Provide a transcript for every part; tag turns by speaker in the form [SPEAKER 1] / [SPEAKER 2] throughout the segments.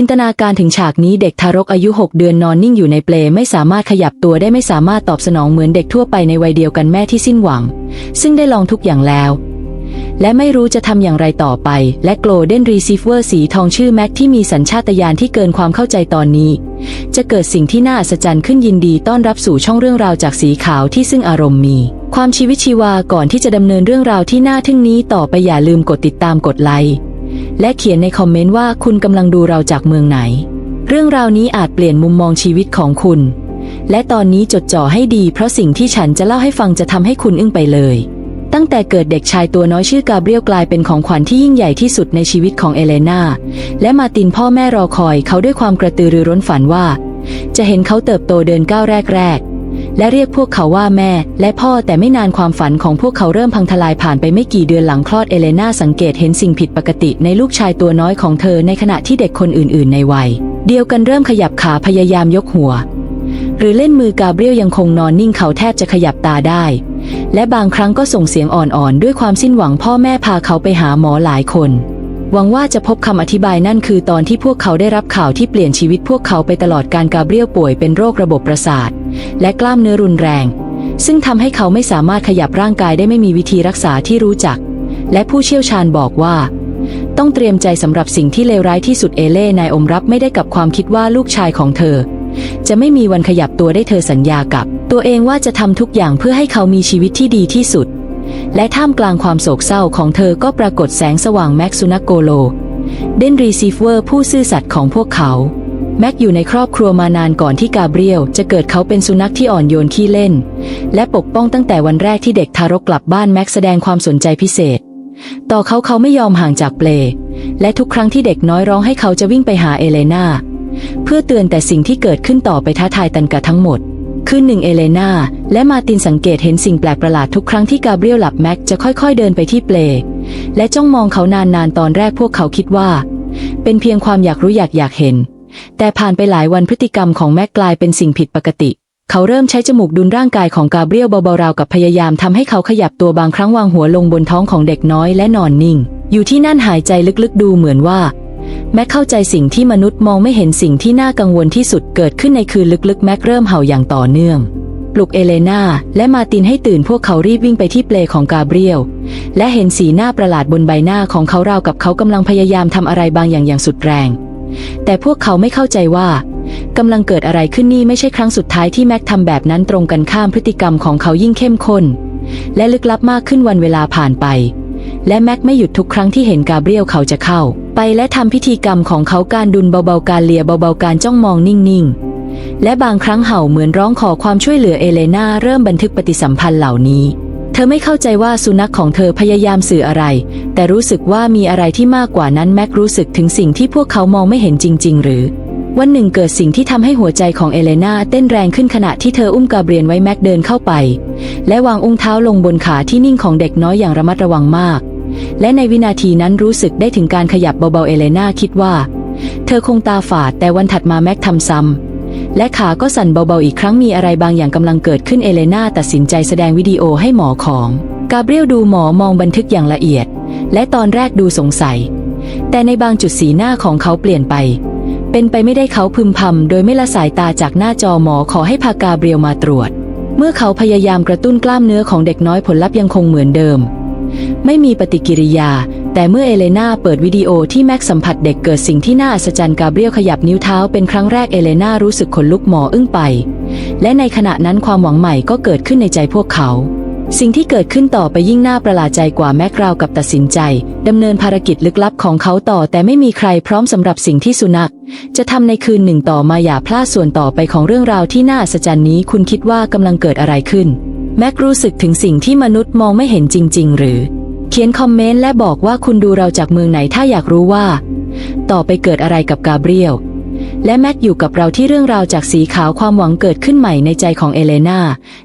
[SPEAKER 1] จินตนาการถึงฉากนี้เด็กทารกอายุ 6 เดือนนอนนิ่งอยู่ในเปลไม่สามารถขยับตัวได้ไม่สามารถตอบสนองเหมือนเด็กทั่วไปในวัยเดียวกันแม่ที่สิ้นหวัง ซึ่งได้ลองทุกอย่างแล้ว และไม่รู้จะทำอย่างไรต่อไป และโกลเด้นรีซีเวอร์สีทองชื่อแม็กที่มีสัญชาตญาณที่เกินความเข้าใจตอนนี้ จะเกิดสิ่งที่น่าอัศจรรย์ขึ้นยินดีต้อนรับสู่ช่องเรื่องราวจากสีขาวที่ซึ่งอารมณ์มี ความชีวิตชีวาก่อนที่จะดำเนินเรื่องราวที่น่าทึ่งนี้ต่อไปอย่าลืมกดติดตามกดไลค์ และเขียนในคอมเมนต์ว่าคุณกำลังดูเราจากเมืองไหน เรื่องราวนี้อาจเปลี่ยนมุมมองชีวิตของคุณ และตอนนี้จดจ่อให้ดี เพราะสิ่งที่ฉันจะเล่าให้ฟังจะทำให้คุณอึ้งไปเลย ตั้งแต่เกิดเด็กชายตัวน้อยชื่อกาเบรียลกลายเป็นของขวัญที่ยิ่งใหญ่ที่สุดในชีวิตของเอเลนาและมาตินพ่อแม่รอคอยเขาด้วยความกระตือรือร้นฝันว่า จะเห็นเขาเติบโตเดินก้าวแรกๆ และเรียกพวกเขาว่าแม่ และพ่อแต่ไม่นานความฝันของพวกเขาเริ่มพังทลายผ่านไปไม่กี่เดือนหลังคลอดเอเลนาสังเกตเห็นสิ่งผิดปกติในลูกชายตัวน้อยของเธอในขณะที่เด็กคนอื่น ๆ ในวัย เดียวกันเริ่มขยับขาพยายามยกหัว หรือเล่นมือกาเบรียลยังคงนอนนิ่งเขาแทบจะขยับตาได้ และบางครั้งก็ส่งเสียงอ่อน ๆ ด้วยความสิ้นหวังพ่อแม่พาเขาไปหาหมอหลายคน หวังว่าจะพบคำอธิบายนั่นคือตอนที่พวกเขาได้รับข่าวที่เปลี่ยนชีวิตพวกเขาไปตลอดการกาเบรียลป่วยเป็นโรคระบบประสาท และกล้ามเนื้อรุนแรง ซึ่งทำให้เขาไม่สามารถขยับร่างกายได้ไม่มีวิธีรักษาที่รู้จัก และผู้เชี่ยวชาญบอกว่า ต้องเตรียมใจสำหรับสิ่งที่เลวร้ายที่สุดเอเล่นายอมรับไม่ได้กับความคิดว่าลูกชายของเธอ จะไม่มีวันขยับตัวได้เธอสัญญากับ ตัวเองว่าจะทำทุกอย่างเพื่อให้เขามีชีวิตที่ดีที่สุด และท่ามกลางความโศกเศร้าของเธอก็ปรากฏแสงสว่างแม็กซูนักโกโล เดนรีซีเวอร์ผู้ซื่อสัตย์ของพวกเขา แม็กอยู่ในครอบครัวมานานก่อนที่กาเบรียลจะเกิดเขาเป็นสุนัขที่อ่อนโยนขี้เล่น และปกป้องตั้งแต่วันแรกที่เด็กทารกกลับบ้านแม็กแสดงความสนใจพิเศษ ต่อเขาเขาไม่ยอมห่างจากเปล และทุกครั้งที่เด็กน้อยร้องให้เขาจะวิ่งไปหาเอเลนาเพื่อเตือนแต่สิ่งที่เกิดขึ้นต่อไปท้าทายตันกะทั้งหมด คืนหนึ่งเอเลนาและมาตินสังเกตเห็นสิ่งแปลกประหลาดทุกครั้งที่กาเบรียลหลับแม็กจะค่อยๆเดินไปที่เปล และจ้องมองเขานานๆตอนแรกพวกเขาคิดว่า เป็นเพียงความอยากรู้อยากอยากเห็น แต่ผ่านไปหลายวันพฤติกรรมของแม็กกลายเป็นสิ่งผิดปกติ เขาเริ่มใช้จมูกดุลร่างกายของกาเบรียลเบาๆราวกับพยายามทำให้เขาขยับตัวบางครั้งวางหัวลงบนท้องของเด็กน้อยและนอนนิ่ง อยู่ที่นั่นหายใจลึกๆดูเหมือนว่า แม็กเข้าใจสิ่งที่มนุษย์มองไม่เห็นสิ่งที่น่ากังวลที่สุดเกิดขึ้นในคืนลึกๆ แม็กเริ่มเห่าอย่างต่อเนื่อง ปลุกเอเลนาและมาตินให้ตื่นพวกเขารีบวิ่งไปที่เปลของกาเบรียล และเห็นสีหน้าประหลาดบนใบหน้าของเขาราวกับเขากำลังพยายามทำอะไรบางอย่างอย่างสุดแรง แต่พวกเขาไม่เข้าใจว่ากำลังเกิดอะไรขึ้นนี่ไม่ใช่ครั้งสุดท้ายที่แม็กทำแบบนั้นตรงกันข้ามพฤติกรรมของเขายิ่งเข้มข้น และลึกลับมากขึ้นวันเวลาผ่านไป และแม็กไม่หยุดทุกครั้งที่เห็นกาเบรียลเขาจะเข้า ไปและทำพิธีกรรมของเขาการดุลเบาๆการเลียเบาๆการจ้องมองนิ่งๆ และบางครั้งเห่าเหมือนร้องขอความช่วยเหลือเอเลนาเริ่มบันทึกปฏิสัมพันธ์เหล่านี้ เธอไม่เข้าใจว่าสุนัขของเธอพยายามสื่ออะไร แต่รู้สึกว่ามีอะไรที่มากกว่านั้นแม็กรู้สึกถึงสิ่งที่พวกเขามองไม่เห็นจริง ๆ หรือวันหนึ่งเกิดสิ่งที่ทำให้หัวใจของเอเลนาเต้นแรงขึ้นขณะที่เธออุ้มกาเบรียนไว้แม็กเดินเข้าไป และวางอุ้งเท้าลงบนขาที่นิ่งของเด็กน้อยอย่างระมัดระวังมาก และในวินาทีนั้นรู้สึกได้ถึงการขยับเบาๆเอเลนาคิดว่า เธอคงตาฝาดแต่วันถัดมาแม็กทำซ้ำและขาก็สั่นเบาๆอีกครั้งมีอะไรบางอย่างกำลังเกิดขึ้นเอเลนาตัดสินใจแสดงวิดีโอให้หมอของกาเบรียลดูหมอมองบันทึกอย่างละเอียด และตอนแรกดูสงสัย แต่ในบางจุดสีหน้าของเขาเปลี่ยนไป เป็นไปไม่ได้เขาพึมพำโดยไม่ละสายตาจากหน้าจอหมอขอให้พากาเบรียลมาตรวจ เมื่อเขาพยายามกระตุ้นกล้ามเนื้อของเด็กน้อยผลลัพธ์ยังคงเหมือนเดิม ไม่มีปฏิกิริยา แต่เมื่อเอเลนาเปิดวิดีโอที่แม็กสัมผัสเด็กเกิดสิ่งที่น่าอัศจรรย์กาเบรียลขยับนิ้วเท้าเป็นครั้งแรกเอเลนารู้สึกขนลุกหมออึ้งไป และในขณะนั้นความหวังใหม่ก็เกิดขึ้นในใจพวกเขา สิ่งที่เกิดขึ้นต่อไปยิ่งน่าประหลาดใจกว่าแม็กราวกับตัดสินใจดำเนินภารกิจลึกลับของเขาต่อ แต่ไม่มีใครพร้อมสำหรับสิ่งที่สุนัข จะทำในคืนหนึ่งต่อมาอย่าพลาดส่วนต่อไปของเรื่องราวที่น่าอัศจรรย์นี้ คุณคิดว่ากำลังเกิดอะไรขึ้น แม็กรู้สึกถึงสิ่งที่มนุษย์มองไม่เห็นจริง ๆ หรือ เขียนคอมเมนต์และบอกว่าคุณดูเราจากเมืองไหนถ้าอยากรู้ว่า ต่อไปเกิดอะไรกับกาเบรียลและแม็กอยู่กับเราที่เรื่องราวจากสีขาวความหวังเกิดขึ้นใหม่ในใจของเอเลนา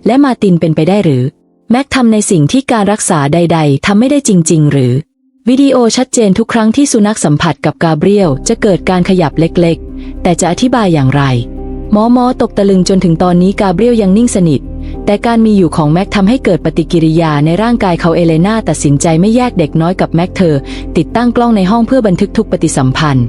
[SPEAKER 1] และมาตินเป็นไปได้หรือ แม็กทำในสิ่งที่การรักษาใด ๆทำไม่ได้จริง ๆ หรือ วิดีโอชัดเจนทุกครั้งที่สุนัขสัมผัสกับกาเบรียลจะเกิดการขยับเล็ก ๆ แต่จะอธิบายอย่างไร หมอหมอตกตะลึงจนถึงตอนนี้กาเบรียลยังนิ่งสนิท แต่การมีอยู่ของแม็กทำให้เกิดปฏิกิริยาในร่างกายเขาเอเลนาตัดสินใจไม่แยกเด็กน้อยกับแม็กเธอ ติดตั้งกล้องในห้องเพื่อบันทึกทุกปฏิสัมพันธ์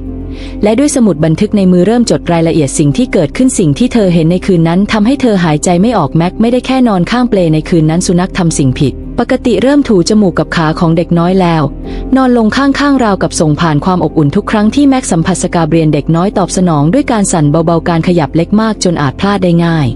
[SPEAKER 1] และด้วยสมุดบันทึกในมือเริ่มจดรายละเอียดสิ่งที่เกิดขึ้นสิ่งที่เธอเห็นในคืนนั้นทำให้เธอหายใจไม่ออกแม็กไม่ได้แค่นอนข้างเปลในคืนนั้นสุนัขทำสิ่งผิด ปกติเริ่มถูจมูกกับขาของเด็กน้อยแล้ว นอนลงข้างๆราวกับส่งผ่านความอบอุ่นทุกครั้งที่แม็กสัมผัสสกาเบรียนเด็กน้อยตอบสนองด้วยการสั่นเบาๆการขยับเล็กมากจนอาจพลาดได้ง่าย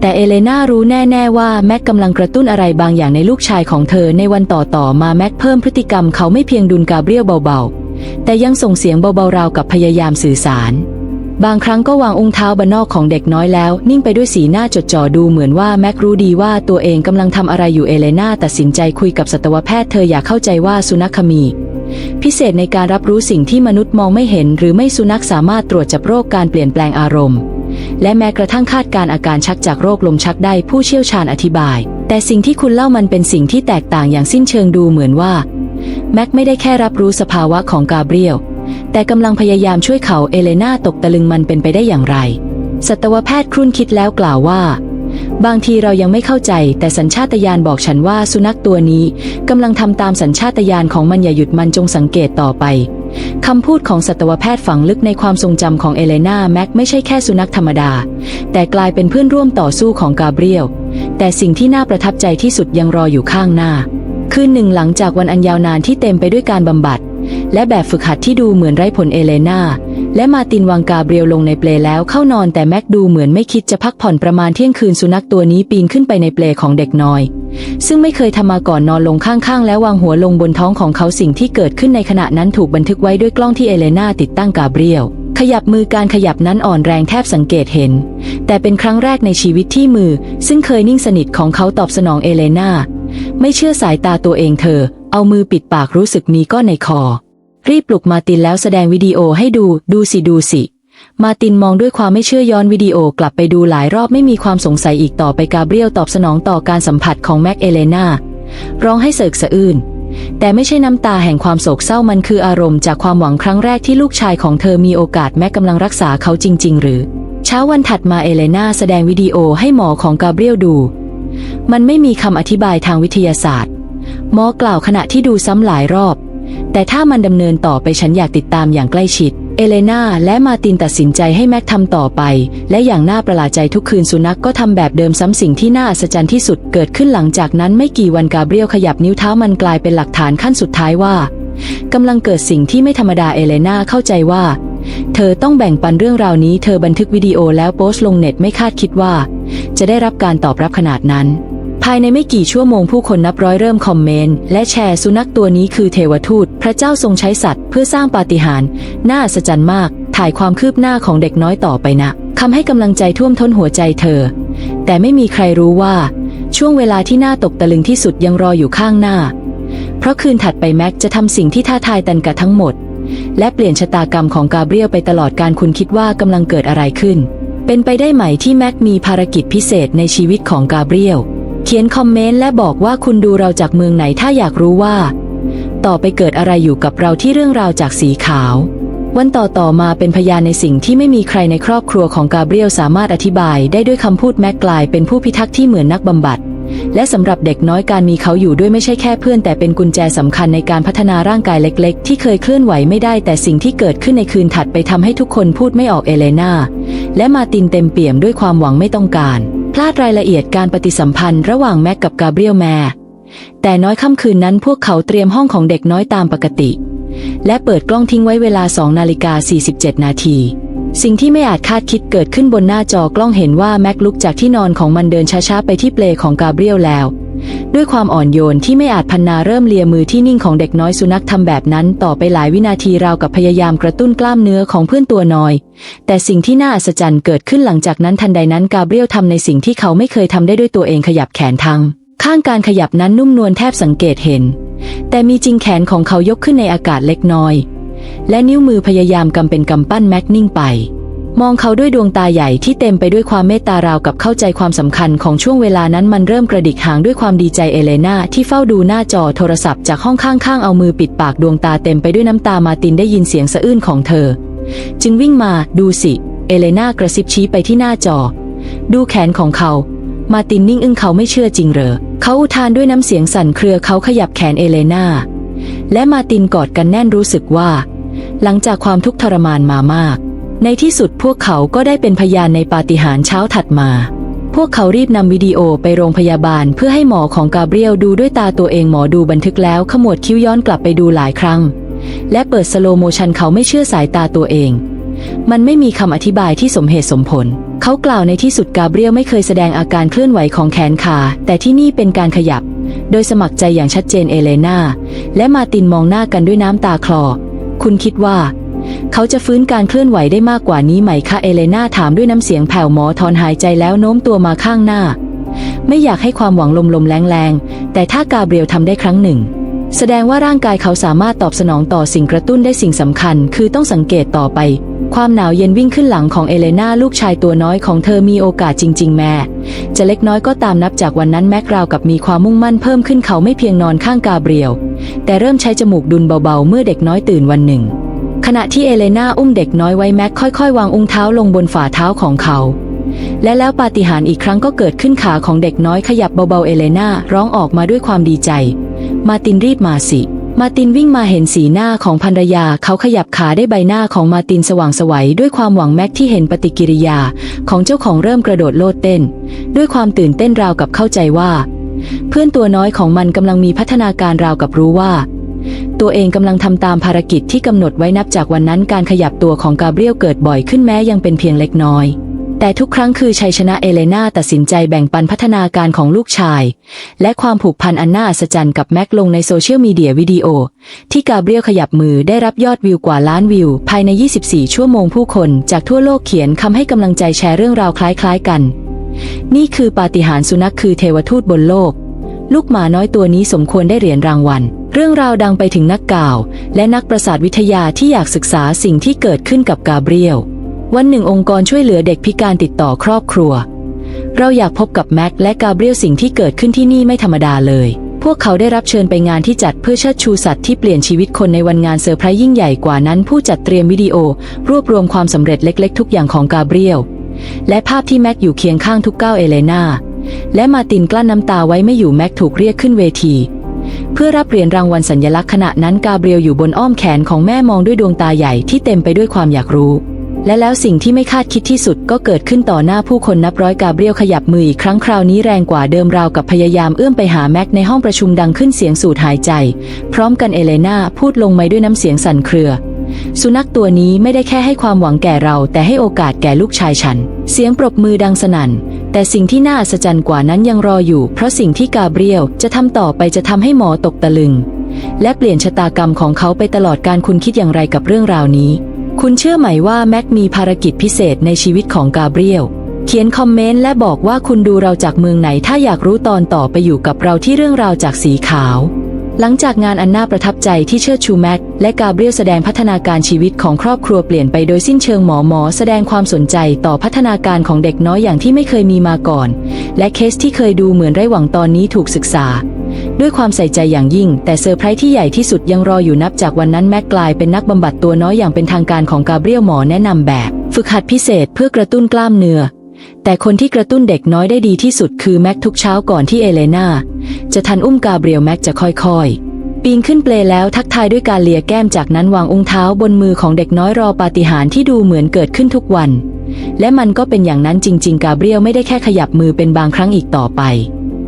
[SPEAKER 1] แต่เอเลนารู้แน่ๆว่าแม็กกำลังกระตุ้นอะไรบางอย่างในลูกชายของเธอในวันต่อๆมาแม็กเพิ่มพฤติกรรมเขาไม่เพียงดุลกาเบรียลเบาๆ แต่ยังส่งเสียงเบาๆราวกับพยายามสื่อสาร บางครั้งก็วางองค์เท้าบนนอกของเด็กน้อยแล้ว นิ่งไปด้วยสีหน้าจดจ่อดูเหมือนว่าแม็กรู้ดีว่าตัวเองกำลังทำอะไรอยู่เอเลนาตัดสินใจคุยกับสัตวแพทย์เธออยากเข้าใจว่าสุนัขมี พิเศษในการรับรู้สิ่งที่มนุษย์มองไม่เห็น หรือไม่สุนัขสามารถตรวจจับโรคการเปลี่ยนแปลงอารมณ์ และแม้กระทั่งคาดการอาการชักจากโรคลมชักได้ผู้เชี่ยวชาญอธิบาย แต่สิ่งที่คุณเล่ามันเป็นสิ่งที่แตกต่างอย่างสิ้นเชิงดูเหมือนว่าแม็กไม่ได้แค่รับรู้สภาวะของกาเบรียล แต่กำลังพยายามช่วยเขาเอเลนาตกตะลึงมันเป็นไปได้อย่างไร สัตวแพทย์ครุ่นคิดแล้วกล่าวว่า บางทีเรายังไม่เข้าใจ แต่สัญชาตญาณบอกฉันว่าสุนัขตัวนี้กำลังทำตามสัญชาตญาณของมันอย่าหยุดมันจงสังเกตต่อไปคำพูดของสัตวแพทย์ฝังลึกในความทรงจำของเอเลนาแม็กไม่ใช่แค่สุนัขธรรมดา แต่กลายเป็นเพื่อนร่วมต่อสู้ของกาเบรียล แต่สิ่งที่น่าประทับใจที่สุดยังรออยู่ข้างหน้า คืนหนึ่งหลังจากวันอันยาวนานที่เต็มไปด้วยการบำบัด และแบบฝึกหัดที่ดูเหมือนไร้ผลเอเลนาและมาตินวางกาเบรียลลงในเปลแล้วเข้านอนแต่แม็กดูเหมือนไม่คิดจะพักผ่อนประมาณเที่ยงคืนสุนัขตัวนี้ปีนขึ้นไปในเปลของเด็กน้อย ซึ่งไม่เคยทำมาก่อนนอนลงข้างๆ และวางหัวลงบนท้องของเขาสิ่งที่เกิดขึ้นในขณะนั้นถูกบันทึกไว้ด้วยกล้องที่เอเลนาติดตั้งกาเบรียลขยับมือการขยับนั้นอ่อนแรงแทบสังเกตเห็น แต่เป็นครั้งแรกในชีวิตที่มือ ซึ่งเคยนิ่งสนิทของเขาตอบสนองเอเลนาไม่เชื่อสายตาตัวเองเธอ เอามือปิดปากรู้สึกมีก้อนในคอ รีบปลุกมาตินแล้วแสดงวิดีโอให้ดู ดูสิดูสิ มาตินมองด้วยความไม่เชื่อย้อนวิดีโอกลับไปดูหลายรอบไม่มีความสงสัยอีกต่อไปกาเบรียลตอบสนองต่อการสัมผัสของแม็กเอเลนาร้องให้เสกสะอื้นแต่ไม่ใช่น้ำตาแห่งความโศกเศร้ามันคืออารมณ์จากความหวังครั้งแรกที่ลูกชายของเธอมีโอกาสแม็กกำลังรักษาเขาจริง ๆ หรือ เช้าวันถัดมาเอเลนาแสดงวิดีโอให้หมอของกาเบรียลดู มันไม่มีคำอธิบายทางวิทยาศาสตร์ หมอกล่าวขณะที่ดูซ้ำหลายรอบ แต่ถ้ามันดำเนินต่อไปฉันอยากติดตามอย่างใกล้ชิด เอเลนาและมาตินตัดสินใจให้แม็กทำต่อไป และอย่างน่าประหลาดใจทุกคืนสุนัขกก็ทำแบบเดิมซ้ำสิ่งที่น่าอัศจรรย์ที่สุดเกิดขึ้นหลังจากนั้นไม่กี่วันกาเบรียลขยับนิ้วเท้ามันกลายเป็นหลักฐานขั้นสุดท้ายว่ากำลังเกิดสิ่งที่ไม่ธรรมดาเอเลนาเข้าใจว่า เธอต้องแบ่งปันเรื่องราวนี้ เธอบันทึกวิดีโอแล้วโพสต์ลงเน็ตไม่คาดคิดว่า จะได้รับการตอบรับขนาดนั้น ภายในไม่กี่ชั่วโมงผู้คนนับร้อยเริ่มคอมเมนต์และแชร์สุนัขตัวนี้คือเทวทูต พระเจ้าทรงใช้สัตว์เพื่อสร้างปาฏิหาริย์น่าอัศจรรย์มาก ถ่ายความคืบหน้าของเด็กน้อยต่อไปนะคำให้กำลังใจท่วมท้นหัวใจเธอ แต่ไม่มีใครรู้ว่า ช่วงเวลาที่น่าตกตะลึงที่สุดยังรออยู่ข้างหน้า เพราะคืนถัดไปแม็กจะทำสิ่งที่ท้าทายตันกะทั้งหมด และเปลี่ยนชะตากรรมของกาเบรียลไปตลอดการคุณคิดว่ากำลังเกิดอะไรขึ้น เป็นไปได้ไหมที่แม็กมีภารกิจพิเศษในชีวิตของกาเบรียล ขียนคอมเมนต์และบอกว่าคุณดูเราจากเมืองไหนถ้าอยากรู้ว่า ต่อไปเกิดอะไรอยู่กับเราที่เรื่องราวจากสีขาว วันต่อต่อมาเป็นพยานในสิ่งที่ไม่มีใครในครอบครัวของกาเบรียลสามารถอธิบายได้ด้วยคำพูดแม็กกลายเป็นผู้พิทักษ์ที่เหมือนนักบำบัด และสำหรับเด็กน้อยการมีเขาอยู่ด้วยไม่ใช่แค่เพื่อน แต่เป็นกุญแจสำคัญในการพัฒนาร่างกายเล็ก ๆ ที่เคยเคลื่อนไหวไม่ได้ แต่สิ่งที่เกิดขึ้นในคืนถัดไปทำให้ทุกคนพูดไม่ออกเอเลนาและมาตินเต็มเปี่ยมด้วยความหวังไม่ต้องการ ลาดรายละเอียดการปฏิสัมพันธ์ระหว่างแม็กกับกาเบรียลแมร์แต่น้อยค่ำคืนนั้นพวกเขาเตรียมห้องของเด็กน้อยตามปกติ และเปิดกล้องทิ้งไว้เวลา2นาฬิกา47 นาทีสิ่งที่ไม่อาจคาดคิดเกิดขึ้นบนหน้าจอกล้องเห็นว่าแม็กลุกจากที่นอนของมันเดินช้าๆไปที่เปลของกาเบรียลแล้ว ด้วยความอ่อนโยนที่ไม่อาจพันนาเริ่มเลียมือที่นิ่งของเด็กน้อยสุนัขทำแบบนั้นต่อไปหลายวินาทีราวกับพยายามกระตุ้นกล้ามเนื้อของเพื่อนตัวน้อย แต่สิ่งที่น่าอัศจรรย์เกิดขึ้นหลังจากนั้นทันใดนั้นกาเบรียลทำในสิ่งที่เขาไม่เคยทำได้ด้วยตัวเองขยับแขนทางข้างการขยับนั้นนุ่มนวลแทบสังเกตเห็น แต่มีจริงแขนของเขายกขึ้นในอากาศเล็กน้อย และนิ้วมือพยายามกำเป็นกำปั้นแม็กนิ่งไป มองเขาด้วยดวงตาใหญ่ที่เต็มไปด้วยความเมตตาราวกับเข้าใจความสำคัญของช่วงเวลานั้นมันเริ่มกระดิกหางด้วยความดีใจเอเลนาที่เฝ้าดูหน้าจอโทรศัพท์จากห้องข้างๆ เอามือปิดปากดวงตาเต็มไปด้วยน้ำตามาตินได้ยินเสียงสะอื้นของเธอ จึงวิ่งมาดูสิ เอเลนากระซิบชี้ไปที่หน้าจอ ดูแขนของเขา มาตินนิ่งอึ้งเขาไม่เชื่อจริงเหรอเขาอุทานด้วยน้ำเสียงสั่นเครือเขาขยับแขนเอเลนาและมาตินกอดกันแน่นรู้สึกว่า หลังจากความทุกข์ทรมานมามาก ในที่สุดพวกเขาก็ได้เป็นพยานในปาฏิหาริย์เช้าถัดมา พวกเขารีบนำวิดีโอไปโรงพยาบาลเพื่อให้หมอของกาเบรียลดูด้วยตาตัวเองหมอดูบันทึกแล้วขมวดคิ้วย้อนกลับไปดูหลายครั้ง และเปิดสโลโมชันเขาไม่เชื่อสายตาตัวเอง มันไม่มีคำอธิบายที่สมเหตุสมผล เขากล่าวในที่สุดกาเบรียลไม่เคยแสดงอาการเคลื่อนไหวของแขนขา แต่ที่นี่เป็นการขยับ โดยสมัครใจอย่างชัดเจนเอเลนาและมาตินมองหน้ากันด้วยน้ำตาคลอ คุณคิดว่า เขาจะฟื้นการเคลื่อนไหวได้มากกว่านี้ไหมคะเอเลนาถามด้วยน้ำเสียงแผ่วหมอถอนหายใจแล้วโน้มตัวมาข้างหน้า ไม่อยากให้ความหวังลมๆแรงๆ แต่ถ้ากาเบรียลทำได้ครั้งหนึ่ง แสดงว่าร่างกายเขาสามารถตอบสนองต่อสิ่งกระตุ้นได้สิ่งสำคัญ คือต้องสังเกตต่อไป ความหนาวเย็นวิ่งขึ้นหลังของเอเลนาลูกชายตัวน้อยของเธอมีโอกาสจริง ๆ แม่ จะเล็กน้อยก็ตามนับจากวันนั้นแม็กราวกับมีความมุ่งมั่นเพิ่มขึ้นเขาไม่เพียงนอนข้างกาเบรียลแต่เริ่มใช้จมูกดุลเบาๆ เมื่อเด็กน้อยตื่นวันหนึ่ง ขณะที่เอเลนาอุ้มเด็กน้อยไว้แม็กค่อยๆ วางอุ้งเท้าลงบนฝ่าเท้าของเขา และแล้วปาฏิหาริย์อีกครั้งก็เกิดขึ้นขาของเด็กน้อยขยับเบาๆเอเลนาร้องออกมาด้วยความดีใจ มาตินรีบมาสิ มาตินวิ่งมาเห็นสีหน้าของภรรยา เขาขยับขาได้ใบหน้าของมาตินสว่างสวัยด้วยความหวังแม็กที่เห็นปฏิกิริยา ของเจ้าของเริ่มกระโดดโลดเต้น ด้วยความตื่นเต้นราวกับเข้าใจว่า เพื่อนตัวน้อยของมันกำลังมีพัฒนาการราวกับรู้ว่า ตัวเองกำลังทำตามภารกิจที่กำหนดไว้นับจากวันนั้นการขยับตัวของกาเบรียลเกิดบ่อยขึ้นแม้ยังเป็นเพียงเล็กน้อย แต่ทุกครั้งคือชัยชนะเอเลนาตัดสินใจแบ่งปันพัฒนาการของลูกชาย และความผูกพันอันน่าอัศจรรย์กับแม็กลงในโซเชียลมีเดียวิดีโอ ที่กาเบรียลขยับมือได้รับยอดวิวกว่าล้านวิว ภายใน 24 ชั่วโมงผู้คนจากทั่วโลกเขียนคำให้กำลังใจแชร์เรื่องราวคล้ายๆกัน นี่คือปาฏิหาริย์สุนัขคือเทวทูตบนโลก ลูกหมาน้อยตัวนี้สมควรได้เหรียญรางวัลเรื่องราวดังไปถึงนักกล่าว และนักประสาทวิทยาที่อยากศึกษาสิ่งที่เกิดขึ้นกับกาเบรียล วันหนึ่งองค์กรช่วยเหลือเด็กพิการติดต่อครอบครัว เราอยากพบกับแม็กและกาเบรียลสิ่งที่เกิดขึ้นที่นี่ไม่ธรรมดาเลย พวกเขาได้รับเชิญไปงานที่จัดเพื่อเชิดชูสัตว์ที่เปลี่ยนชีวิตคนในวันงานเซอร์ไพรส์ยิ่งใหญ่กว่านั้น ผู้จัดเตรียมวิดีโอ รวบรวมความสำเร็จเล็ก ๆ ทุกอย่างของกาเบรียลและภาพที่แม็กอยู่เคียงข้างทุกก้าวเอเลนาและมาตินกลั้นน้ำตาไว้ไม่อยู่แม็กถูกเรียกขึ้นเวที เพื่อรับเหรียญรางวัลสัญลักษณ์ขณะนั้นกาเบรียลอยู่บนอ้อมแขนของแม่มองด้วยดวงตาใหญ่ที่เต็มไปด้วยความอยากรู้ และแล้วสิ่งที่ไม่คาดคิดที่สุดก็เกิดขึ้นต่อหน้าผู้คนนับร้อยกาเบรียลขยับมืออีกครั้งคราวนี้แรงกว่าเดิมราวกับพยายามเอื้อมไปหาแม็กในห้องประชุมดังขึ้นเสียงสูดหายใจ พร้อมกันเอเลนาพูดลงมาด้วยน้ำเสียงสั่นเครือสุนัขตัวนี้ไม่ได้แค่ให้ความหวังแก่เรา แต่ให้โอกาสแก่ลูกชายฉัน เสียงปรบมือดังสนั่น แต่สิ่งที่น่าอัศจรรย์กว่านั้นยังรออยู่ เพราะสิ่งที่กาเบรียลจะทำต่อไปจะทำให้หมอตกตะลึง และเปลี่ยนชะตากรรมของเขาไปตลอดการคุณคิดอย่างไรกับเรื่องราวนี้ คุณเชื่อไหมว่าแม็กมีภารกิจพิเศษในชีวิตของกาเบรียลเขียนคอมเมนต์และบอกว่าคุณดูเราจากเมืองไหนถ้าอยากรู้ตอนต่อไปอยู่กับเราที่เรื่องราวจากสีขาว หลังจากงานอันน่าประทับใจที่เชิดชูแม็กและกาเบรียลแสดงพัฒนาการชีวิตของครอบครัวเปลี่ยนไปโดยสิ้นเชิงหมอหมอแสดงความสนใจต่อพัฒนาการของเด็กน้อยอย่างที่ไม่เคยมีมาก่อน และเคสที่เคยดูเหมือนไร้หวังตอนนี้ถูกศึกษา ด้วยความใส่ใจอย่างยิ่ง แต่เซอร์ไพรส์ที่ใหญ่ที่สุดยังรออยู่นับจากวันนั้นแม็กกลายเป็นนักบำบัดตัวน้อยอย่างเป็นทางการของกาเบรียลหมอแนะนำแบบ ฝึกหัดพิเศษเพื่อกระตุ้นกล้ามเนื้อ แต่คนที่กระตุ้นเด็กน้อยได้ดีที่สุดคือแม็กทุกเช้าก่อนที่เอเลนาจะทันอุ้มกาเบรียลแม็กจะค่อยๆ ปีนขึ้นเปลแล้วทักทายด้วยการเลียแก้มจากนั้นวางอุ้งเท้าบนมือของเด็กน้อยรอปาฏิหาริย์ที่ดูเหมือนเกิดขึ้นทุกวัน และมันก็เป็นอย่างนั้นจริง ๆ กาเบรียลไม่ได้แค่ขยับมือเป็นบางครั้งอีกต่อไป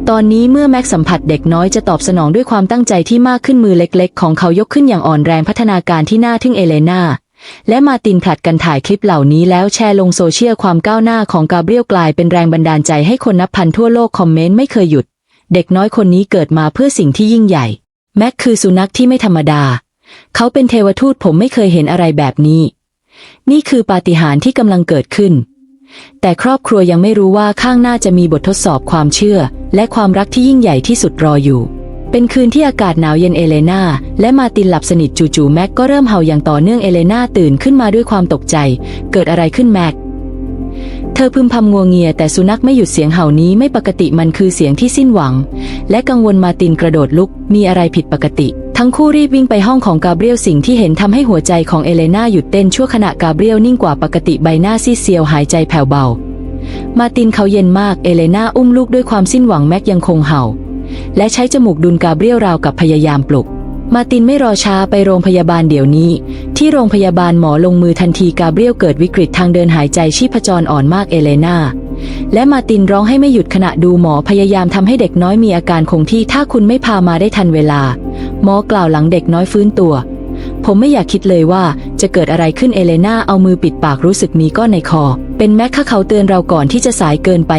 [SPEAKER 1] ตอนนี้เมื่อแม็กสัมผัสเด็กน้อยจะตอบสนองด้วยความตั้งใจที่มากขึ้นมือเล็กๆ ของเขายกขึ้นอย่างอ่อนแรงพัฒนาการที่น่าทึ่งเอเลนา และมาตินผลัดกันถ่ายคลิปเหล่านี้แล้วแชร์ลงโซเชียลความก้าวหน้าของกาเบรียลกลายเป็นแรงบันดาลใจให้คนนับพันทั่วโลกคอมเมนต์ไม่เคยหยุด เด็กน้อยคนนี้เกิดมาเพื่อสิ่งที่ยิ่งใหญ่ แม็กคือสุนัขที่ไม่ธรรมดา เขาเป็นเทวทูตผมไม่เคยเห็นอะไรแบบนี้ นี่คือปาฏิหาริย์ที่กำลังเกิดขึ้น แต่ครอบครัวยังไม่รู้ว่าข้างหน้าจะมีบททดสอบความเชื่อ และความรักที่ยิ่งใหญ่ที่สุดรออยู่ เป็นคืนที่อากาศหนาวเย็นเอเลนาและมาตินหลับสนิทจู่ๆแม็กก็เริ่มเห่าอย่างต่อเนื่องเอเลนาตื่นขึ้นมาด้วยความตกใจ เกิดอะไรขึ้นแม็ก เธอพึมพำงัวเงียแต่สุนัขไม่หยุดเสียงเห่านี้ไม่ปกติมันคือเสียงที่สิ้นหวัง และกังวลมาตินกระโดดลุก มีอะไรผิดปกติ ทั้งคู่รีบวิ่งไปห้องของกาเบรียลสิ่งที่เห็นทำให้หัวใจของเอเลนาหยุดเต้นชั่วขณะกาเบรียลนิ่งกว่าปกติใบหน้าซีเซียวหายใจแผ่วเบา มาตินเขาเย็นมากเอเลนาอุ้มลูกด้วยความสิ้นหวังแม็กยังคงเห่า และใช้จมูกดุลกาเบรียลราวกับพยายามปลุก มาตินไม่รอช้าไปโรงพยาบาลเดี๋ยวนี้ ที่โรงพยาบาลหมอลงมือทันทีกาเบรียลเกิดวิกฤตทางเดินหายใจชีพจรอ่อนมากเอเลนาและมาตินร้องให้ไม่หยุดขณะดูหมอพยายามทำให้เด็กน้อยมีอาการคงที่ถ้าคุณไม่พามาได้ทันเวลา หมอกล่าวหลังเด็กน้อยฟื้นตัว ผมไม่อยากคิดเลยว่าจะเกิดอะไรขึ้นเอเลนาเอามือปิดปากรู้สึกมีก้อนในคอ เป็นแม็กค่าเขาเตือนเราก่อนที่จะสายเกินไป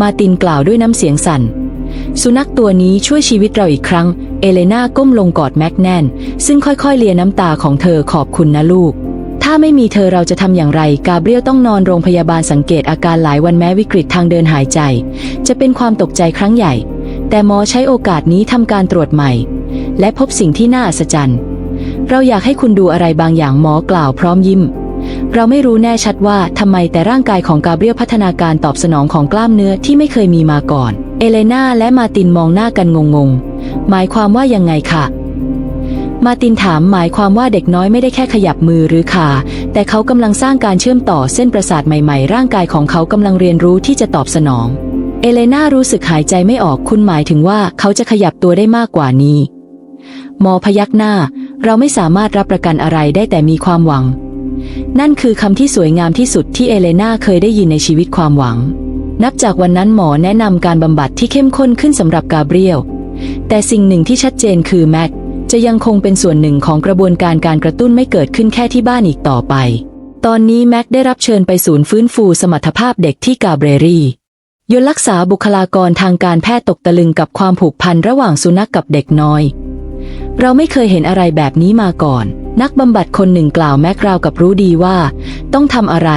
[SPEAKER 1] มาตินกล่าวด้วยน้ำเสียงสั่น สุนัขตัวนี้ช่วยชีวิตเราอีกครั้ง เอเลนาก้มลงกอดแม็กแนนซึ่งค่อยๆเลียน้ำตาของเธอขอบคุณนะลูก ถ้าไม่มีเธอเราจะทำอย่างไร กาเบรียลต้องนอนโรงพยาบาลสังเกตอาการหลายวันแม้วิกฤตทางเดินหายใจ จะเป็นความตกใจครั้งใหญ่ แต่หมอใช้โอกาสนี้ทำการตรวจใหม่ และพบสิ่งที่น่าอัศจรรย์ เราอยากให้คุณดูอะไรบางอย่างหมอกล่าวพร้อมยิ้ม เราไม่รู้แน่ชัดว่าทำไมแต่ร่างกายของกาเบรียลพัฒนาการตอบสนองของกล้ามเนื้อที่ไม่เคยมีมาก่อน เอเลนาและมาตินมองหน้ากันงงๆ หมายความว่ายังไงคะมาตินถามหมายความว่าเด็กน้อยไม่ได้แค่ขยับมือหรือขา แต่เขากำลังสร้างการเชื่อมต่อเส้นประสาทใหม่ๆ ร่างกายของเขากำลังเรียนรู้ที่จะตอบสนอง เอเลนารู้สึกหายใจไม่ออกคุณหมายถึงว่าเขาจะขยับตัวได้มากกว่านี้ หมอพยักหน้า เราไม่สามารถรับประกันอะไรได้แต่มีความหวัง นั่นคือคำที่สวยงามที่สุดที่เอเลนาเคยได้ยินในชีวิตความหวัง นับจากวันนั้นหมอแนะนำการบำบัดที่เข้มข้นขึ้นสำหรับกาเบรียล แต่สิ่งหนึ่งที่ชัดเจนคือแม็กจะยังคงเป็นส่วนหนึ่งของกระบวนการการกระตุ้นไม่เกิดขึ้นแค่ที่บ้านอีกต่อไป ตอนนี้แม็กได้รับเชิญไปศูนย์ฟื้นฟูสมรรถภาพเด็กที่กาเบรรียนรักษาบุคลากรทางการแพทย์ตกตะลึงกับความผูกพันระหว่างสุนัขกกับเด็กน้อย เราไม่เคยเห็นอะไรแบบนี้มาก่อน นักบำบัดคนหนึ่งกล่าวแม็กราวกับรู้ดีว่า ต้องทำอะไร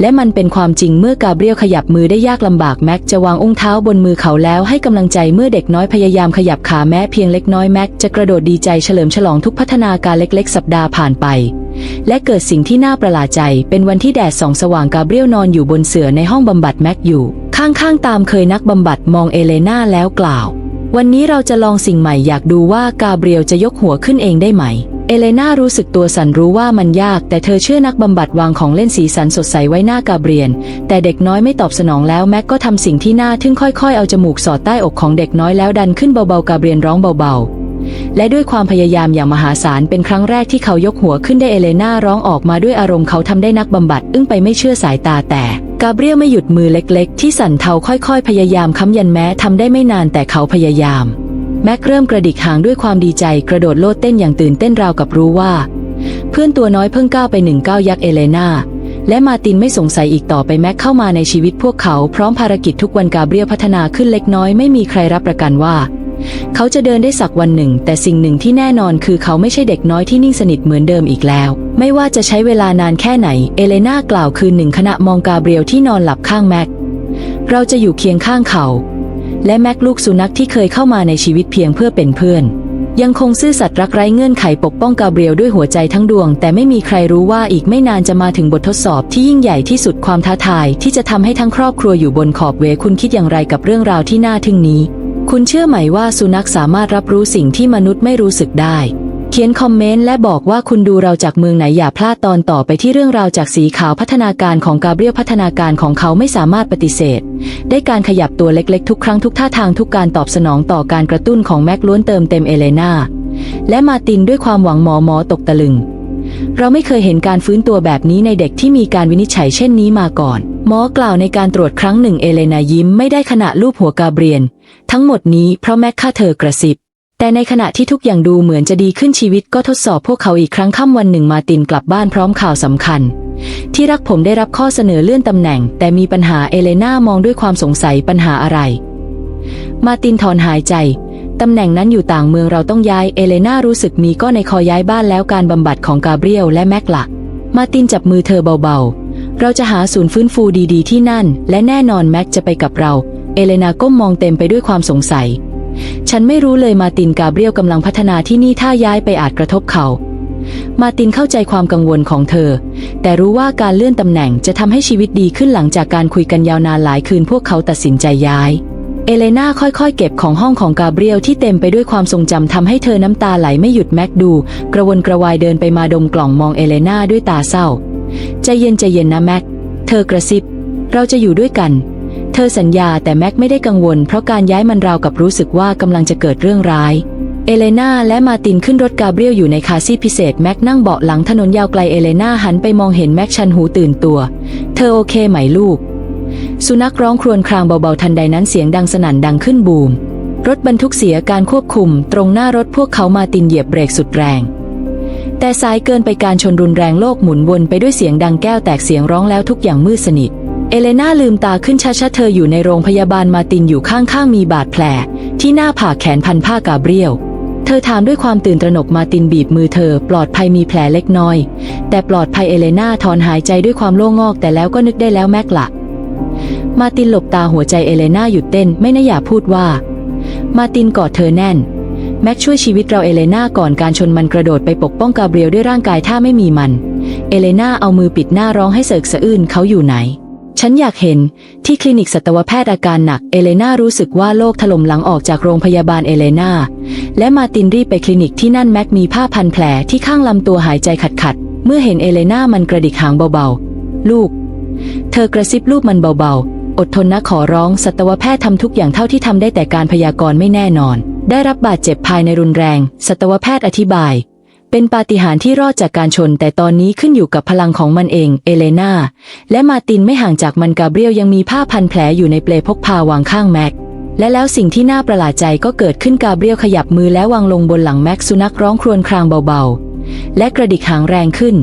[SPEAKER 1] และมันเป็นความจริงเมื่อกาเบรียลขยับมือได้ยากลำบากแม็กจะวางอุ้งเท้าบนมือเขาแล้วให้กำลังใจเมื่อเด็กน้อยพยายามขยับขาแม้เพียงเล็กน้อยแม็กจะกระโดดดีใจเฉลิมฉลองทุกพัฒนาการเล็กๆ สัปดาห์ผ่านไปและเกิดสิ่งที่น่าประหลาดใจ เป็นวันที่แดดส่องสว่างกาเบรียลนอนอยู่บนเสื่อในห้องบำบัดแม็กอยู่ ข้างๆตามเคยนักบำบัดมองเอเลนาแล้วกล่าว วันนี้เราจะลองสิ่งใหม่อยากดูว่ากาเบรียลจะยกหัวขึ้นเองได้ไหม เอเลนารู้สึกตัวสั่นรู้ว่ามันยาก แต่เธอเชื่อนักบำบัดวางของเล่นสีสันสดใสไว้หน้ากาเบรียน แต่เด็กน้อยไม่ตอบสนองแล้วแม็กก็ทำสิ่งที่น่าทึ่งค่อยๆ เอาจมูกสอดใต้อกของเด็กน้อยแล้วดันขึ้นเบาๆกาเบรียนร้องเบาๆ และด้วยความพยายามอย่างมหาศาลเป็นครั้งแรกที่เขายกหัวขึ้นได้เอเลนาร้องออกมาด้วยอารมณ์เขาทำได้นักบำบัดอึ้งไปไม่เชื่อสายตาแต่ กาเบรียลไม่หยุดมือเล็กๆ ที่สั่นเทาค่อยๆ พยายามค้ำยันแม้ทำได้ไม่นานแต่เขาพยายาม แม็กเริ่มกระดิกหางด้วยความดีใจกระโดดโลดเต้นอย่างตื่นเต้นราวกับรู้ว่า เพื่อนตัวน้อยเพิ่งก้าวไปหนึ่งก้าวยักษ์เอเลนาและมาตินไม่สงสัยอีกต่อไปแม็กเข้ามาในชีวิตพวกเขาพร้อมภารกิจทุกวันกาเบรียลพัฒนาขึ้นเล็กน้อยไม่มีใครรับประกันว่า เขาจะเดินได้สักวันหนึ่ง แต่สิ่งหนึ่งที่แน่นอนคือเขาไม่ใช่เด็กน้อยที่นิ่งสนิทเหมือนเดิมอีกแล้ว ไม่ว่าจะใช้เวลานานแค่ไหน เอเลนากล่าวคืนหนึ่งขณะมองกาเบรียลที่นอนหลับข้างแม็ก เราจะอยู่เคียงข้างเขา และแม็กลูกสุนัขที่เคยเข้ามาในชีวิตเพียงเพื่อเป็นเพื่อน ยังคงซื่อสัตย์รักไร้เงื่อนไขปกป้องกาเบรียลด้วยหัวใจทั้งดวง แต่ไม่มีใครรู้ว่าอีกไม่นานจะมาถึงบททดสอบที่ยิ่งใหญ่ที่สุดความท้าทาย ที่จะทำให้ทั้งครอบครัวอยู่บนขอบเวคุณคิดอย่างไรกับเรื่องราวที่น่าทึ่งนี้ คุณเชื่อไหมว่าสุนัขสามารถรับรู้สิ่งที่มนุษย์ไม่รู้สึกได้ เขียนคอมเมนต์และบอกว่าคุณดูเราจากเมืองไหนอย่าพลาดตอนต่อไปที่เรื่องราวจากสีขาวพัฒนาการของกาเบรียลพัฒนาการของเขาไม่สามารถปฏิเสธ ได้การขยับตัวเล็กๆ ทุกครั้งทุกท่าทางทุกการตอบสนองต่อการกระตุ้นของแม็กล้วนเติมเต็มเอเลนาและมาตินด้วยความหวังหมอหมอตกตะลึง เราไม่เคยเห็นการฟื้นตัวแบบนี้ในเด็กที่มีการวินิจฉัยเช่นนี้มาก่อน หมอกล่าวในการตรวจครั้งหนึ่งเอเลนายิ้มไม่ได้ขณะลูบหัวกาเบรียน ทั้งหมดนี้เพราะแม็กฆ่าเธอกระซิบ แต่ในขณะที่ทุกอย่างดูเหมือนจะดีขึ้นชีวิตก็ทดสอบพวกเขาอีกครั้งค่ำวันหนึ่งมาตินกลับบ้านพร้อมข่าวสำคัญ ที่รักผมได้รับข้อเสนอเลื่อนตำแหน่ง แต่มีปัญหาเอเลนามองด้วยความสงสัยปัญหาอะไร มาตินถอนหายใจตำแหน่งนั้นอยู่ต่างเมืองเราต้องย้ายเอเลนารู้สึกมีก็ในคอย้ายบ้านแล้วการบำบัดของกาเบรียลและแม็กละมาตินจับมือเธอเบาๆ เราจะหาศูนย์ฟื้นฟูดีๆที่นั่น และแน่นอนแม็กจะไปกับเรา เอเลนาก้มมองเต็มไปด้วยความสงสัย ฉันไม่รู้เลยมาตินกาเบรียลกำลังพัฒนาที่นี่ถ้าย้ายไปอาจกระทบเขา มาตินเข้าใจความกังวลของเธอ แต่รู้ว่าการเลื่อนตำแหน่งจะทำให้ชีวิตดีขึ้นหลังจากการคุยกันยาวนานหลายคืนพวกเขาตัดสินใจย้าย เอเลนาค่อยๆ เก็บของห้องของกาเบรียลที่เต็มไปด้วยความทรงจำทำให้เธอน้ำตาไหลไม่หยุดแม็กดู กระวนกระวายเดินไปมาดมกล่องมองเอเลนาด้วยตาเศร้าใจเย็นใจเย็นนะแม็กเธอกระซิบ เราจะอยู่ด้วยกัน เธอสัญญาแต่แม็กไม่ได้กังวล เพราะการย้ายมันราวกับรู้สึกว่ากำลังจะเกิดเรื่องร้าย เอเลนาและมาตินขึ้นรถกาเบรียลอยู่ในคาซี่พิเศษแม็กนั่งเบาะหลังถนนยาวไกลเอเลนาหันไปมองเห็นแม็กชันหูตื่นตัว เธอโอเคไหมลูก สุนัขร้องครวญครางเบาๆทันใดนั้นเสียงดังสนั่นดังขึ้นบูม รถบรรทุกเสียการควบคุม ตรงหน้ารถพวกเขามาตินเหยียบเบรกสุดแรงแต่สายเกินไปการชนรุนแรงโลกหมุนวนไปด้วยเสียงดังแก้วแตกเสียงร้องแล้วทุกอย่างมืดสนิท เอเลนาลืมตาขึ้นช้าๆเธออยู่ในโรงพยาบาลมาตินอยู่ข้างๆมีบาดแผล ที่หน้าผากแขนพันผ้ากาเบรียลเธอถามด้วยความตื่นตระหนกมาตินบีบมือเธอ ปลอดภัยมีแผลเล็กน้อย แต่ปลอดภัยเอเลนาถอนหายใจด้วยความโล่งอกแต่แล้วก็นึกได้แล้วแม็กละมาตินหลบตาหัวใจเอเลนาหยุดเต้นไม่น่าอย่าพูดว่า มาตินกอดเธอแน่น แม็กช่วยชีวิตเราเอเลนาก่อนการชนมันกระโดดไปปกป้องกาเบรียลด้วยร่างกายถ้าไม่มีมัน เอเลนาเอามือปิดหน้าร้องให้เสกสะอื้นเขาอยู่ไหน ฉันอยากเห็นที่คลินิกสัตวแพทย์อาการหนักเอเลนารู้สึกว่าโลกถล่มหลังออกจากโรงพยาบาลเอเลนาและมาตินรีบไปคลินิกที่นั่นแม็กมีผ้าพันแผลที่ข้างลำตัวหายใจขัดๆเมื่อเห็นเอเลนามันกระดิกหางเบาๆ ลูก เธอกระซิบลูกมันเบาๆ อดทนนะขอร้องสัตวแพทย์ทำทุกอย่างเท่าที่ทำได้แต่การพยากรณ์ไม่แน่นอน ได้รับบาดเจ็บภายในรุนแรง สัตวแพทย์อธิบาย เป็นปาฏิหาริย์ที่รอดจากการชน แต่ตอนนี้ขึ้นอยู่กับพลังของมันเอง เอเลนาและมาตินไม่ห่างจากมันกาเบรียลยังมีผ้าพันแผลอยู่ในเปลพกพาวางข้างแม็ก และแล้วสิ่งที่น่าประหลาดใจก็เกิดขึ้นกาเบรียลขยับมือและวางลงบนหลังแม็กสุนัขร้องครวญครางเบาๆ และกระดิกหางแรงขึ้น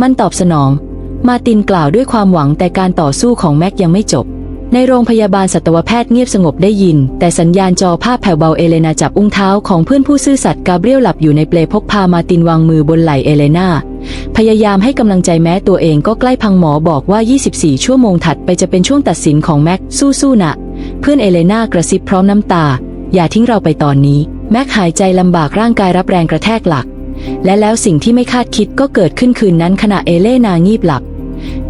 [SPEAKER 1] มันตอบสนอง มาตินกล่าวด้วยความหวังแต่การต่อสู้ของแม็กยังไม่จบ ในโรงพยาบาลสัตวแพทย์เงียบสงบได้ยิน แต่สัญญาณจอภาพแผ่วเบาเอเลนาจับอุ้งเท้าของเพื่อนผู้ซื่อสัตย์กาเบรียลหลับอยู่ในเปลพกพามาตินวางมือบนไหล่เอเลนาพยายามให้กำลังใจแม้ตัวเองก็ใกล้พังหมอบอกว่า 24 ชั่วโมงถัดไปจะเป็นช่วงตัดสินของแม็กสู้ๆนะเพื่อนเอเลนากระซิบพร้อมน้ำตา อย่าทิ้งเราไปตอนนี้ แม็กหายใจลำบากร่างกายรับแรงกระแทกหลัก และแล้วสิ่งที่ไม่คาดคิดก็เกิดขึ้นคืนนั้นขณะเอเลนางีบหลับ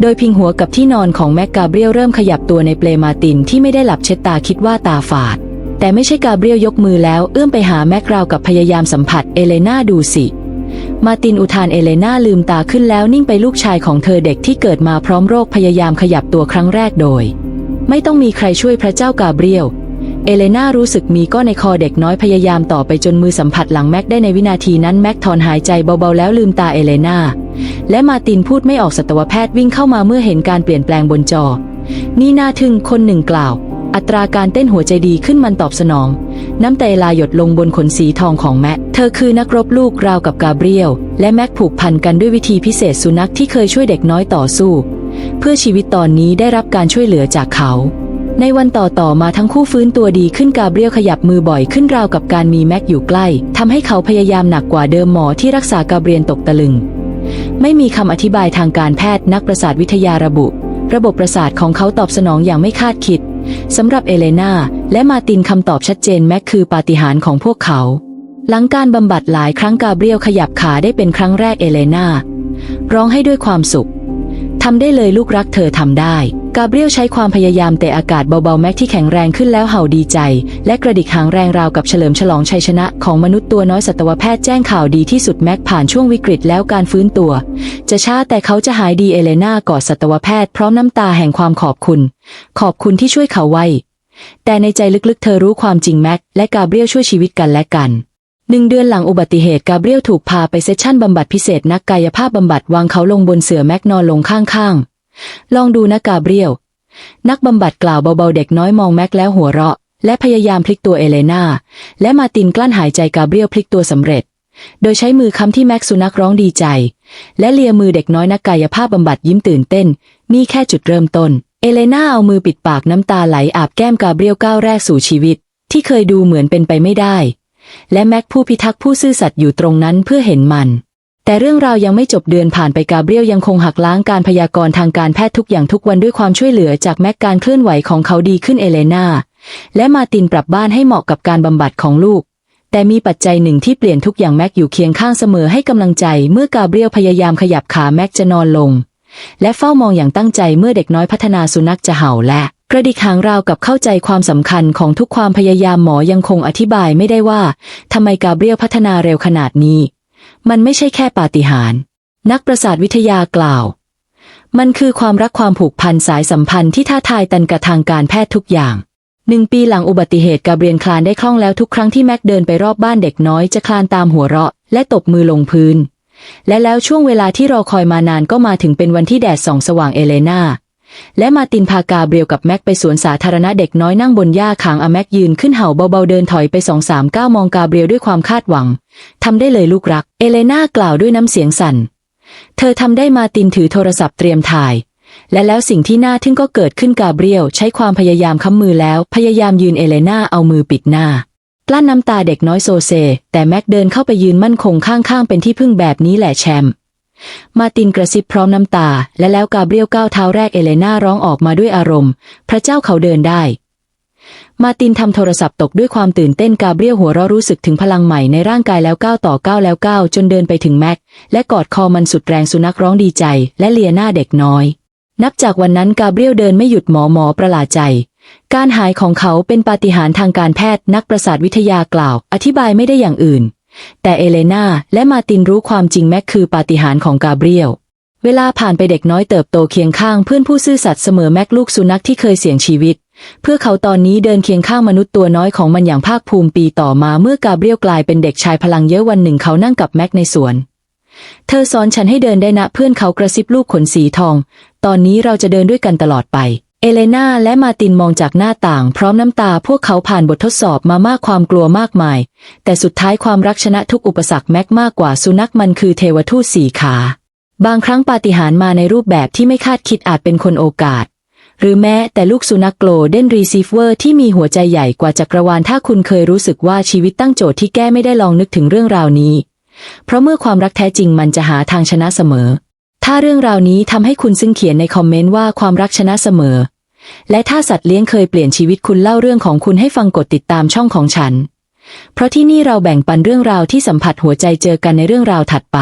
[SPEAKER 1] โดยพิงหัวกับที่นอนของแม็กกาเบรียลเริ่มขยับตัวในเปลมาตินที่ไม่ได้หลับเช็ดตาคิดว่าตาฝาด แต่ไม่ใช่กาเบรียลยกมือแล้วเอื้อมไปหาแม็กราวกับพยายามสัมผัสเอเลนาดูสิ มาตินอุทานเอเลนาลืมตาขึ้นแล้วนิ่งไปลูกชายของเธอเด็กที่เกิดมาพร้อมโรคพยายามขยับตัวครั้งแรกโดย ไม่ต้องมีใครช่วยพระเจ้ากาเบรียล เอเลนารู้สึกมีก้อนในคอเด็กน้อยพยายามต่อไปจนมือสัมผัสหลังแม็กได้ในวินาทีนั้นแม็กถอนหายใจเบาๆแล้วลืมตาเอเลนาและมาตินพูดไม่ออกสัตวแพทย์วิ่งเข้ามาเมื่อเห็นการเปลี่ยนแปลงบนจอ นี่น่าทึ่งคนหนึ่งกล่าว อัตราการเต้นหัวใจดีขึ้นมันตอบสนอง น้ำตาลาหยดลงบนขนสีทองของแม็ก เธอคือนักรบลูกราวกับกาเบรียลและแม็กผูกพันกันด้วยวิธีพิเศษสุนัขที่เคยช่วยเด็กน้อยต่อสู้ เพื่อชีวิตตอนนี้ได้รับการช่วยเหลือจากเขา ในวันต่อต่อมาทั้งคู่ฟื้นตัวดีขึ้นกาเบรียลขยับมือบ่อยขึ้นราวกับการมีแม็กอยู่ใกล้ทำให้เขาพยายามหนักกว่าเดิมหมอที่รักษากาเบรียลตกตะลึง ไม่มีคำอธิบายทางการแพทย์นักประสาทวิทยาระบุ ระบบประสาทของเขาตอบสนองอย่างไม่คาดคิดสำหรับเอเลนาและมาตินคำตอบชัดเจนแม็กคือปาฏิหาริย์ของพวกเขา หลังการบำบัดหลายครั้งกาเบรียลขยับขาได้เป็นครั้งแรกเอเลนาร้องให้ด้วยความสุข ทำได้เลยลูกรักเธอทำได้ กาเบรียลใช้ความพยายามเตะอากาศเบาๆแม็กที่แข็งแรงขึ้นแล้วเห่าดีใจ และกระดิกหางแรงราวกับเฉลิมฉลองชัยชนะของมนุษย์ตัวน้อยสัตวแพทย์แจ้งข่าวดีที่สุดแม็กผ่านช่วงวิกฤตแล้วการฟื้นตัว จะช้าแต่เขาจะหายดีเอเลนากอดสัตวแพทย์พร้อมน้ำตาแห่งความขอบคุณ ขอบคุณที่ช่วยเขาไว้แต่ในใจลึกๆ เธอรู้ความจริงแม็กและกาเบรียลช่วยชีวิตกันและกัน หนึ่งเดือนหลังอุบัติเหตุกาเบรียลถูกพาไปเซสชั่นบำบัดพิเศษนักกายภาพบำบัดวางเขาลงบนเสือแม็กนอนลงข้างๆ ลองดูนะกาเบรียล นักบำบัดกล่าวเบาๆเด็กน้อยมองแม็กแล้วหัวเราะ และพยายามพลิกตัวเอเลนาและมาตินกลั้นหายใจกาเบรียลพลิกตัวสำเร็จ โดยใช้มือค้ำที่แม็กสุนัขร้องดีใจ และเลียมือเด็กน้อยนักกายภาพบำบัดยิ้มตื่นเต้นนี่แค่จุดเริ่มต้น เอเลนาเอามือปิดปากน้ำตาไหลอาบแก้มกาเบรียลก้าวแรกสู่ชีวิต ที่เคยดูเหมือนเป็นไปไม่ได้ และแม็กผู้พิทักษ์ผู้ซื่อสัตย์อยู่ตรงนั้นเพื่อเห็นมัน แต่เรื่องราวยังไม่จบเดือนผ่านไปกาเบรียลยังคงหักล้างการพยากรณ์ทางการแพทย์ทุกอย่างทุกวันด้วยความช่วยเหลือจากแม็กการเคลื่อนไหวของเขาดีขึ้นเอเลนาและมาตินปรับบ้านให้เหมาะกับการบำบัดของลูก แต่มีปัจจัยหนึ่งที่เปลี่ยนทุกอย่างแม็กอยู่เคียงข้างเสมอให้กำลังใจ เมื่อกาเบรียลพยายามขยับขาแม็กจะนอนลง และเฝ้ามองอย่างตั้งใจเมื่อเด็กน้อยพัฒนาสุนัขจะเห่าและ กระดิกหางราวกับเข้าใจความสำคัญของทุกความพยายามหมอยังคงอธิบายไม่ได้ว่าทำไมกาเบรียลพัฒนาเร็วขนาดนี้ มันไม่ใช่แค่ปาฏิหาริย์นักประสาทวิทยากล่าว มันคือความรักความผูกพันสายสัมพันธ์ที่ท้าทายตันกระทางการแพทย์ทุกอย่างหนึ่งปีหลังอุบัติเหตุกาเบรียนคลานได้คล่องแล้วทุกครั้งที่แม็กเดินไปรอบบ้านเด็กน้อยจะคลานตามหัวเราะ และตบมือลงพื้น และแล้วช่วงเวลาที่รอคอยมานานก็มาถึงเป็นวันที่แดดส่องสว่างเอเลนา และมาตินพากาเบรียลกับแม็กไปสวนสาธารณะเด็กน้อยนั่งบนหญ้าขางอาแม็กยืนขึ้นเห่าเบาๆเดินถอยไปสองสามก้าวมองกาเบรียลด้วยความคาดหวังทำได้เลยลูกรัก เอเลนากล่าวด้วยน้ำเสียงสั่น เธอทำได้มาตินถือโทรศัพท์เตรียมถ่าย และแล้วสิ่งที่น่าทึ่งก็เกิดขึ้นกาเบรียลใช้ความพยายามค้ำมือแล้ว พยายามยืนเอเลนาเอามือปิดหน้ากลั้นน้ำตาเด็กน้อยโซเซ แต่แม็กเดินเข้าไปยืนมั่นคงข้างๆ เป็นที่พึ่งแบบนี้แหละแชมป์ มาตินกระซิบพร้อมน้ำตา และแล้วกาเบรียลก้าวเท้าแรกเอเลน่าร้องออกมาด้วยอารมณ์ พระเจ้าเขาเดินได้ มาตินทำโทรศัพท์ตกด้วยความตื่นเต้นกาเบรียลหัวเราะรู้สึกถึงพลังใหม่ในร่างกายแล้วก้าวต่อก้าวแล้วก้าวจนเดินไปถึงแม็ก และกอดคอมันสุดแรงสุนัขร้องดีใจ และเลียหน้าเด็กน้อย นับจากวันนั้นกาเบรียลเดินไม่หยุดหมอหมอประหลาดใจการหายของเขาเป็นปาฏิหาริย์ทางการแพทย์นักประสาทวิทยากล่าว อธิบายไม่ได้อย่างอื่น แต่เอเลนาและมาตินรู้ความจริงแม็กคือปาฏิหาริย์ของกาเบรียล เวลาผ่านไปเด็กน้อยเติบโตเคียงข้างเพื่อนผู้ซื่อสัตย์เสมอแม็กลูกสุนัขที่เคยเสี่ยงชีวิต เพื่อเขาตอนนี้เดินเคียงข้างมนุษย์ตัวน้อยของมันอย่างภาคภูมิปีต่อมาเมื่อกาเบรียลกลายเป็นเด็กชายพลังเยอะวันหนึ่งเขานั่งกับแม็กในสวน เธอสอนฉันให้เดินได้นะเพื่อนเขากระซิบลูกขนสีทอง ตอนนี้เราจะเดินด้วยกันตลอดไป เอเลนาและมาตินมองจากหน้าต่างพร้อมน้ำตาพวกเขาผ่านบททดสอบมามากความกลัวมากมาย แต่สุดท้ายความรักชนะทุกอุปสรรคแม็กมากกว่าสุนัขมันคือเทวทูตสี่ขา บางครั้งปาฏิหาริย์มาในรูปแบบที่ไม่คาดคิดอาจเป็นคนโอกาส หรือแม้แต่ลูกสุนัขโกลเด้นรีซีฟเวอร์ที่มีหัวใจใหญ่กว่าจักรวาลถ้าคุณเคยรู้สึกว่าชีวิตตั้งโจทย์ที่แก้ไม่ได้ลองนึกถึงเรื่องราวนี้ เพราะเมื่อความรักแท้จริงมันจะหาทางชนะเสมอ ถ้าเรื่องราวนี้ทำให้คุณซึ่งเขียนในคอมเมนต์ว่าความรักชนะเสมอ และถ้าสัตว์เลี้ยงเคยเปลี่ยนชีวิตคุณเล่าเรื่องของคุณให้ฟังกดติดตามช่องของฉัน เพราะที่นี่เราแบ่งปันเรื่องราวที่สัมผัสหัวใจเจอกันในเรื่องราวถัดไป